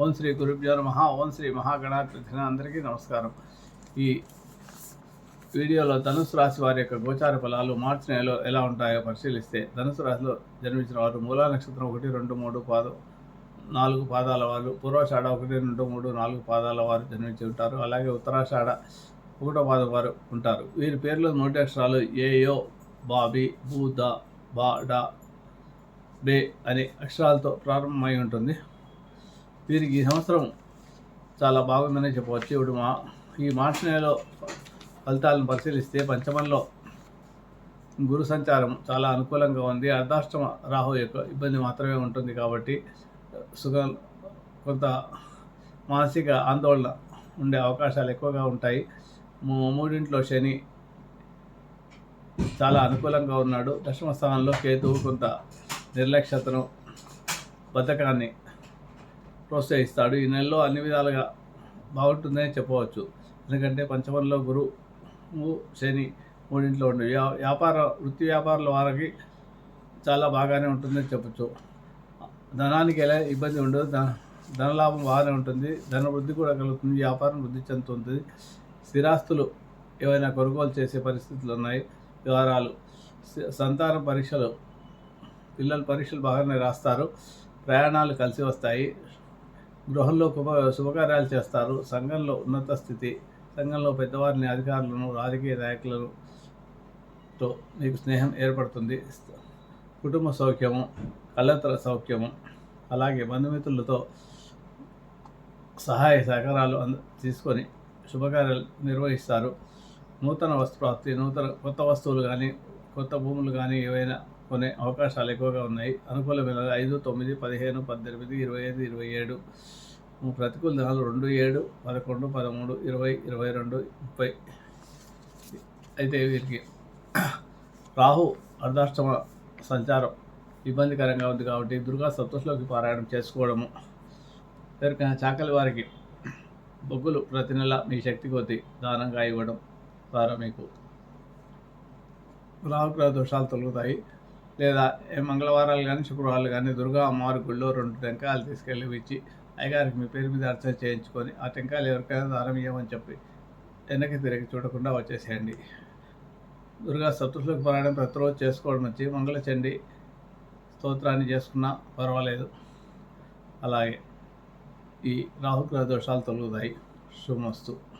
ఓం శ్రీ గురుభ్యో నమ. ఓం శ్రీ మహాగణాధిన అందరికీ నమస్కారం. ఈ వీడియోలో ధనుసు రాశి వారి యొక్క గోచార ఫలాలు మార్చి నెలలో ఎలా ఉంటాయో పరిశీలిస్తే ధనుసు రాశిలో జన్మించిన వారు మూలా నక్షత్రం ఒకటి రెండు మూడు పాదం నాలుగు పాదాల వారు పూర్వాషాఢ ఒకటి రెండు మూడు నాలుగు పాదాల వారు జన్మించి ఉంటారు. అలాగే ఉత్తరాషాఢ ఒకటో పాదం వారు ఉంటారు. వీరి పేర్లో నోటి అక్షరాలు ఏయో బాబి బూద బా డా బే అనే అక్షరాలతో ప్రారంభమై ఉంటుంది. వీరికి ఈ సంవత్సరం చాలా బాగుందనే చెప్పవచ్చు. ఇప్పుడు మా ఈ మార్చి నెలలో ఫలితాలను పరిశీలిస్తే పంచమంలో గురు సంచారం చాలా అనుకూలంగా ఉంది. అర్ధాష్టమ రాహు యొక్క ఇబ్బంది మాత్రమే ఉంటుంది కాబట్టి సుఖం కొంత మానసిక ఆందోళన ఉండే అవకాశాలు ఎక్కువగా ఉంటాయి. మూడింట్లో శని చాలా అనుకూలంగా ఉన్నాడు. దశమ స్థానంలో కేతువు కొంత నిర్లక్ష్యతను బద్ధకాన్ని ప్రోత్సహిస్తాడు. ఈ నెలలో అన్ని విధాలుగా బాగుంటుందని చెప్పవచ్చు. ఎందుకంటే పంచమంలో గురువు శని మూడింట్లో ఉండే. వ్యా వ్యాపార వృత్తి వ్యాపారుల వారికి చాలా బాగానే ఉంటుందని చెప్పచ్చు. ధనానికి ఎలా ఇబ్బంది ఉండదు. ధన ధనలాభం బాగానే ఉంటుంది. ధన వృద్ధి కూడా కలుగుతుంది. వ్యాపారం వృద్ధి చెందుతుంది. స్థిరాస్తులు ఏవైనా కొనుగోలు చేసే పరిస్థితులు ఉన్నాయి. వివరాలు సంతాన పరీక్షలు పిల్లల పరీక్షలు బాగానే రాస్తారు. ప్రయాణాలు కలిసి వస్తాయి. గృహంలో కుభ శుభకార్యాలు చేస్తారు. సంఘంలో ఉన్నత స్థితి సంఘంలో పెద్దవారిని అధికారులను రాజకీయ నాయకులను తో మీకు స్నేహం ఏర్పడుతుంది. కుటుంబ సౌఖ్యము కళ్ళతల సౌఖ్యము అలాగే బంధుమిత్రులతో సహాయ సహకారాలు అంద తీసుకొని శుభకార్యాలు నిర్వహిస్తారు. నూతన వస్త్రాప్తి నూతన కొత్త వస్తువులు కానీ కొత్త భూములు కానీ ఏవైనా కొనే అవకాశాలు ఎక్కువగా ఉన్నాయి. అనుకూలమైన ఐదు తొమ్మిది పదిహేను పద్దెనిమిది ఇరవై ఐదు ఇరవై ఏడు ప్రతికూల దినాలు రెండు ఏడు పదకొండు పదమూడు ఇరవై ఇరవై రెండు ముప్పై. అయితే వీరికి రాహు అర్ధాష్టమ సంచారం ఇబ్బందికరంగా ఉంది కాబట్టి దుర్గా సప్తస్లోకి పారాయణం చేసుకోవడము. ఎవరికైనా చాకలి వారికి బొగ్గులు ప్రతి నెల మీ శక్తి కొద్ది దానంగా ఇవ్వడం ద్వారా మీకు రాహుగ్రహ దోషాలు తొలుగుతాయి. లేదా ఏ మంగళవారాలు కానీ శుక్రవారాలు కానీ దుర్గా అమ్మవారి గుళ్ళో రెండు టెంకాయలు తీసుకెళ్ళి ఇచ్చి అయ్యగారికి మీ పేరు మీద అర్చన చేయించుకొని ఆ టెంకాయలు ఎవరికైనా దానం ఇవ్వమని చెప్పి వెనక్కి తిరిగి చూడకుండా వచ్చేసేయండి. దుర్గా సప్తశ్లోకి పారాయణం ప్రతిరోజు చేసుకోవడం వచ్చి మంగళచండి స్తోత్రాన్ని చేసుకున్నా పర్వాలేదు. అలాగే ఈ రాహుగ్రహ దోషాలు తొలుగుతాయి. శుభమస్తు.